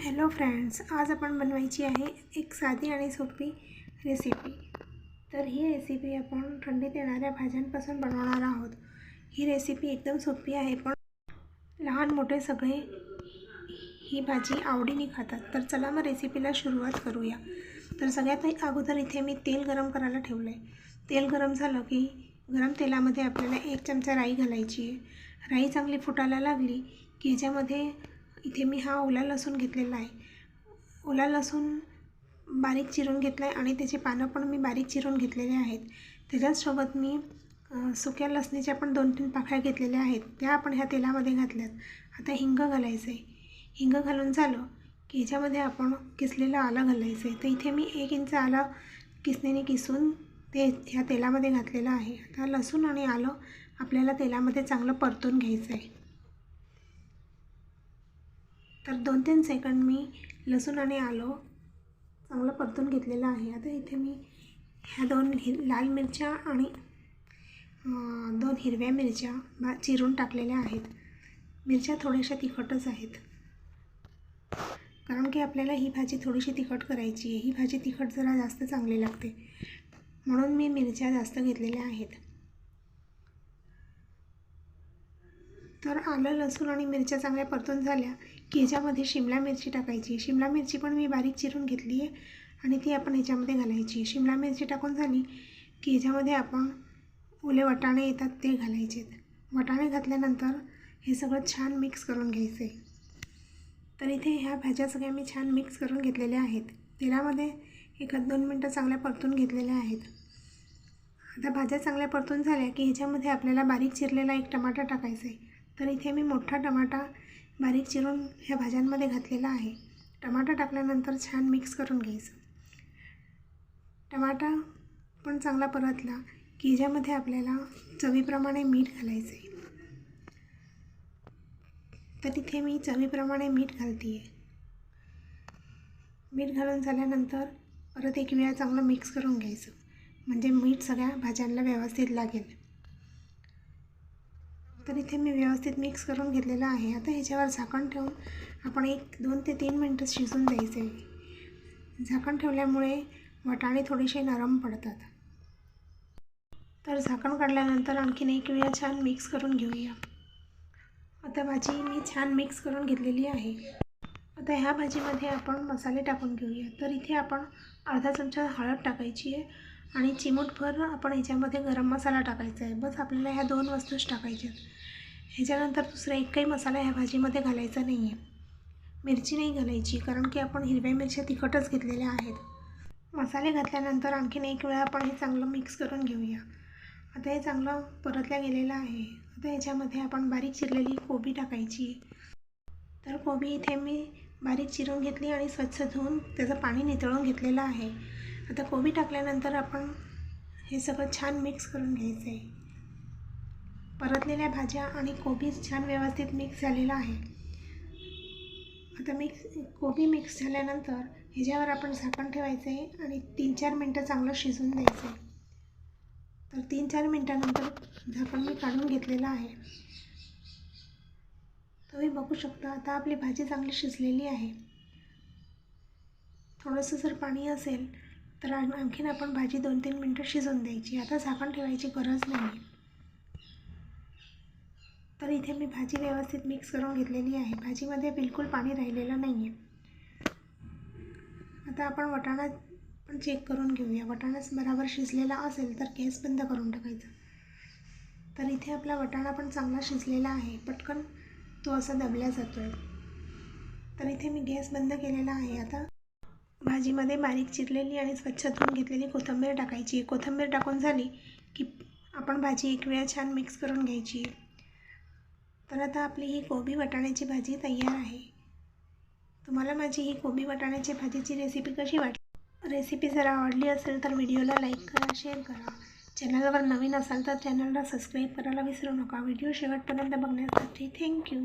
Hello friends आज आपण बनवायची आहे एक साधी आणि सोपी रेसिपी तर ही रेसिपी आपण थंडीत येणाऱ्या भाज्यांपासून बनवणार आहोत. ही रेसिपी एकदम सोपी आहे पण लहान मोठे सगळे ही भाजी आवडीने खातात. तर चला मग रेसिपीला सुरुवात करूया. तर सगळ्यात अगोदर इथे मी तेल गरम करायला ठेवलं आहे तेल गरम झालं की गरम तेलामध्ये आपल्याला एक चमचा राई घालायची आहे. राई चांगली फुटायला लागली की ह्याच्यामध्ये इथे मी हा ओला लसूण घेतलेला आहे. ओला लसूण बारीक चिरून घेतला आहे आणि त्याची पानं पण मी बारीक चिरून घेतलेले आहेत. त्याच्याचसोबत मी सुक्या लसणीच्या पण दोन तीन पाकळ्या घेतलेल्या आहेत. त्या आपण ह्या तेलामध्ये घातल्यात. आता हिंग घालायचं आहे हिंग घालून झालं की ह्याच्यामध्ये आपण किसलेलं आलं घालायचं आहे तर इथे मी एक इंच आलं किसणीने किसून ते ह्या तेलामध्ये घातलेलं आहे. आता लसूण आणि आलं आपल्याला तेलामध्ये चांगलं परतून घ्यायचं आहे तर दोन तीन सेकंड मी लसूण आणि आलो. चांगलं परतून घेतलेलं आहे. आता इथे मी ह्या दोन हिर लाल मिरच्या आणि दोन हिरव्या मिरच्या बा चिरून टाकलेल्या आहेत. मिरच्या थोड्याशा तिखटच आहेत. कारण की आपल्याला ही भाजी थोडीशी तिखट करायची आहे. ही भाजी तिखट जरा जास्त चांगली लागते. म्हणून मी मिरच्या जास्त घेतलेल्या आहेत. तर आलं लसूण आणि मिरच्या चांगल्या परतून झाल्या. की ह्याच्यामध्ये शिमला मिरची टाकायची. शिमला मिरची पण मी बारीक चिरून घेतली आहे आणि ती आपण ह्याच्यामध्ये घालायची. शिमला मिरची टाकून झाली की ह्याच्यामध्ये आपण ओले वाटाणे येतात ते घालायचे वाटाणे घातल्यानंतर हे सगळं छान मिक्स करून घ्यायचं. आहे तर इथे ह्या भाज्या सगळ्या मी छान मिक्स करून घेतलेल्या आहेत. तेलामध्ये एखाद दोन मिनटं चांगल्या परतून घेतलेल्या आहेत. आता भाज्या चांगल्या परतून झाल्या की ह्याच्यामध्ये आपल्याला बारीक चिरलेला एक टमाटा टाकायचा आहे. तर इथे मी मोठा टमाटा बारीक चिरून ह्या भाज्यांमध्ये घातलेला आहे. टमाटा टाकल्यानंतर छान मिक्स करून घ्यायचं. टमाटा पण चांगला परतला की ज्यामध्ये आपल्याला चवीप्रमाणे मीठ घालायचं आहे तर इथे मी चवीप्रमाणे मीठ घालते आहे मीठ घालून झाल्यानंतर परत एक वेळा चांगलं मिक्स करून घ्यायचं. म्हणजे मीठ सगळ्या भाज्यांना व्यवस्थित लागेल. तर इथे मी व्यवस्थित मिक्स करून घेतलेलं आहे. आता ह्याच्यावर झाकण ठेवून आपण एक दोन ते तीन मिनटं शिजून द्यायचे. झाकण ठेवल्यामुळे वाटाणे थोडेसे नरम पडतात. तर झाकण काढल्यानंतर आणखीन एक वेळा छान मिक्स करून घेऊया. आता भाजी मी छान मिक्स करून घेतलेली आहे. आता ह्या भाजीमध्ये आपण मसाले टाकून घेऊया. तर इथे आपण अर्धा चमचा हळद टाकायची आहे आणि चिमूटभर आपण ह्याच्यामध्ये गरम मसाला टाकायचा आहे. बस आपल्याला ह्या दोन वस्तूच टाकायच्या आहेत ह्याच्यानंतर दुसरा एकही मसाला ह्या भाजीमध्ये घालायचा नाही आहे. मिरची नाही घालायची कारण की आपण हिरव्या मिरच्या तिखटच घेतलेल्या आहेत. मसाले घातल्यानंतर आणखीन एक वेळा आपण हे चांगलं मिक्स करून घेऊया. आता हे चांगलं परतल्या गेलेलं आहे. आता ह्याच्यामध्ये आपण बारीक चिरलेली कोबी टाकायची. तर कोबी इथे मी बारीक चिरून घेतली आणि स्वच्छ धुवून त्याचं पाणी नितळून घेतलेलं आहे. आता कोबी टाकल्यानंतर आपण हे सगळं छान मिक्स करून घ्यायचं आहे. परतलेल्या भाज्या आणि कोबी छान व्यवस्थित मिक्स झालेला आहे. आता मिक्स कोबी मिक्स झाल्यानंतर ह्याच्यावर आपण झाकण ठेवायचं आहे आणि तीन चार मिनटं चांगलं शिजवून द्यायचं. आहे तर तीन चार मिनटानंतर झाकण मी काढून घेतलेलं आहे. तुम्ही बघू शकता आता आपली भाजी चांगली शिजलेली आहे. थोडंसं जर पाणी असेल तर आणखीन आपण भाजी दोन तीन मिनटं शिजवून द्यायची. आता झाकण ठेवायची गरज नाही. तर इथे मी भाजी व्यवस्थित मिक्स करून घेतलेली आहे. भाजीमध्ये बिलकुल पाणी राहिलेलं नाही आहे आता आपण वाटाणा पण चेक करून घेऊया. वटाणाच बराबर शिजलेला असेल तर गॅस बंद करून टाकायचा. तर इथे आपला वाटाणा पण चांगला शिजलेला आहे. पटकन तो असा दबला जातो आहे तर इथे मी गॅस बंद केलेला आहे. आता भाजीमध्ये बारीक चिरलेली आणि स्वच्छ धुवून घेतलेली कोथिंबीर टाकायची. कोथिंबीर टाकून झाली की आपण भाजी एक वेळा छान मिक्स करून घ्यायची. तर आता आपली ही कोबी वाटाण्याची भाजी तयार आहे. तुम्हाला माझी ही कोबी वाटाण्याची भाजीची रेसिपी कशी वाटली? रेसिपी जर आवडली असेल तर व्हिडिओला लाईक करा शेअर करा. चॅनलवर नवीन असाल तर चॅनलला सबस्क्राईब करायला विसरू नका. व्हिडिओ शेवटपर्यंत बघण्यासाठी थँक्यू